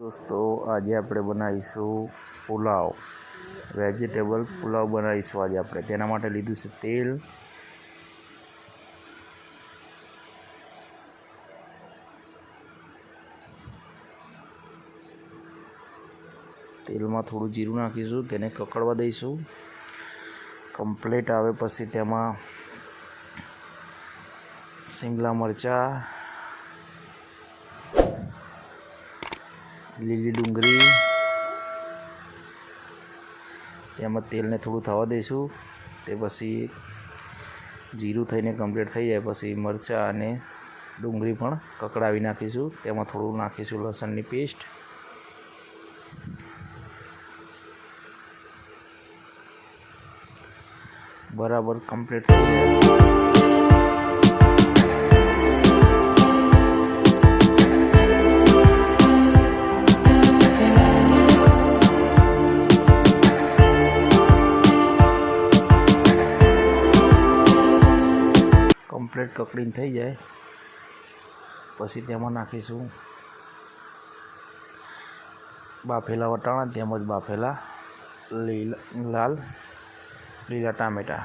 દોસ્તો, આજે આપણે બનાવીશું પુલાવ. વેજીટેબલ પુલાવ બનાવીશું આજે આપણે. તેના માટે લીધું છે તેલ. તેલમાં થોડું જીરું નાખીશું, તેને કકડવા દઈશું. કમ્પ્લેટ આવે પછી તેમાં શિમલા મરચાં લીલી ડુંગળી. તેમાં તેલને થોડું થવા દઈશું. તે પછી જીરું થઈને કમ્પ્લીટ થઈ જાય. પછી મરચાં અને ડુંગળી પણ કકડાવી નાખીશું. તેમાં થોડું નાખીશું લસણની પેસ્ટ બરાબર કમ્પ્લીટ થઈ જાય. કમ્પ્લીટ કકડીને થઈ જાય. પછી તેમાં નાખીશું બાફેલા વટાણા, તેમજ બાફેલા લીલા, લાલ, લીલા ટામેટાં.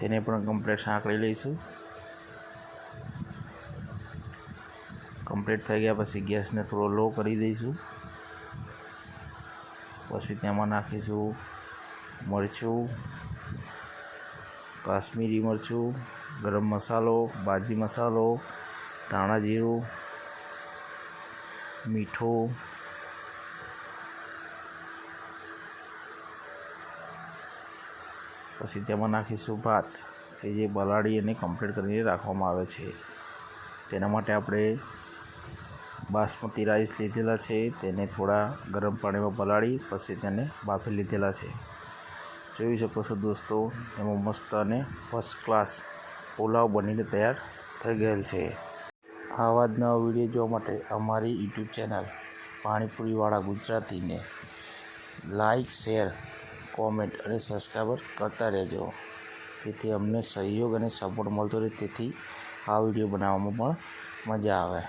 તેને પણ કમ્પ્લીટ સાંકળી લઈશું. કમ્પ્લીટ થઈ ગયા પછી ગેસને થોડો લો કરી દઈશું. પછી તેમાં નાખીશું મરચું, કાશ્મીરી મરચું, ગરમ મસાલો ભાજી મસાલો, ધાણા જીરું, મીઠું, પછી તેમાં નાખીશું ભાત, કે જે બલાડી અને કમ્પ્લીટ કરીને રાખવામાં આવે છે. તેના માટે આપણે બાસમતી રાઈસ લીધેલા છે, તેને થોડા ગરમ પાણીમાં પલાળી, પછી તેને બાફી લીધેલા છે. જોઈ શકો છો દોસ્તો એમાં મસ્ત અને ફર્સ્ટ ક્લાસ પુલાવ બનીને તૈયાર થઈ ગયેલ છે. આવા જ નવા વીડિયો જોવા માટે અમારી યુટ્યુબ ચેનલ પાણીપુરીવાળા ગુજરાતીને લાઈક શેર કોમેન્ટ અને સબસ્ક્રાઈબર કરતા રહેજો. તેથી અમને સહયોગ અને સપોર્ટ મળતો રહે, તેથી આ વીડિયો બનાવવામાં પણ મજા આવે.